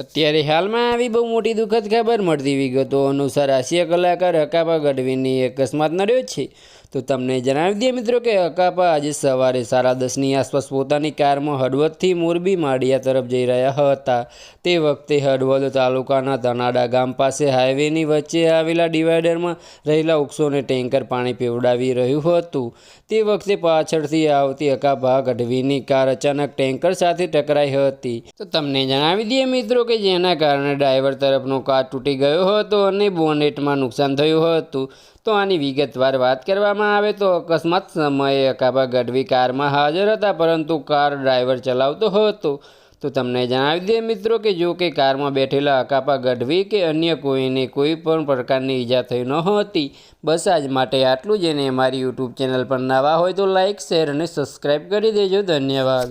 અત્યારે હાલમાં આવી બહુ મોટી દુઃખદ ખબર મળતી વિગતો અનુસાર હાસ્ય કલાકાર હકાપા ગઢવીની અકસ્માત નડ્યો છે. તો તમને જણાવી દઈએ મિત્રો કે હકાપા આજે સવારે સાડા દસની આસપાસ પોતાની કારમાં હળવદથી મોરબી માળિયા તરફ જઈ રહ્યા હતા. તે વખતે હળવદ તાલુકાના તનાડા ગામ પાસે હાઈવેની વચ્ચે આવેલા ડિવાઈડરમાં રહેલા વૃક્ષોને ટેન્કર પાણી પીવડાવી રહ્યું હતું. તે વખતે પાછળથી આવતી અકાપા ગઢવીની કાર અચાનક ટેન્કર સાથે ટકરાઈ હતી. તો તમને જણાવી દઈએ મિત્રો કે જેના કારણે ડ્રાઈવર તરફનો કાર તૂટી ગયો હતો અને બોનેટમાં નુકસાન થયું હતું. તો આની વિગતવાર વાત કરવામાં આવે તો અકસ્માત સમયે અકાબા ગઢવી કારમાં હાજર હતા, પરંતુ કાર ડ્રાઈવર ચલાવતો હતો. તો તમને જણાવી દઈએ મિત્રો કે જો કે કારમાં બેઠેલા અકાપા ગઢવી કે અન્ય કોઈને કોઈ પણ પ્રકારની ઈજા થઈ ન હતી. બસ આજ માટે આટલું જ અને અમારી યુટ્યુબ ચેનલ પર નવા હોય તો લાઇક શેર અને સબસ્ક્રાઈબ કરી દેજો. ધન્યવાદ.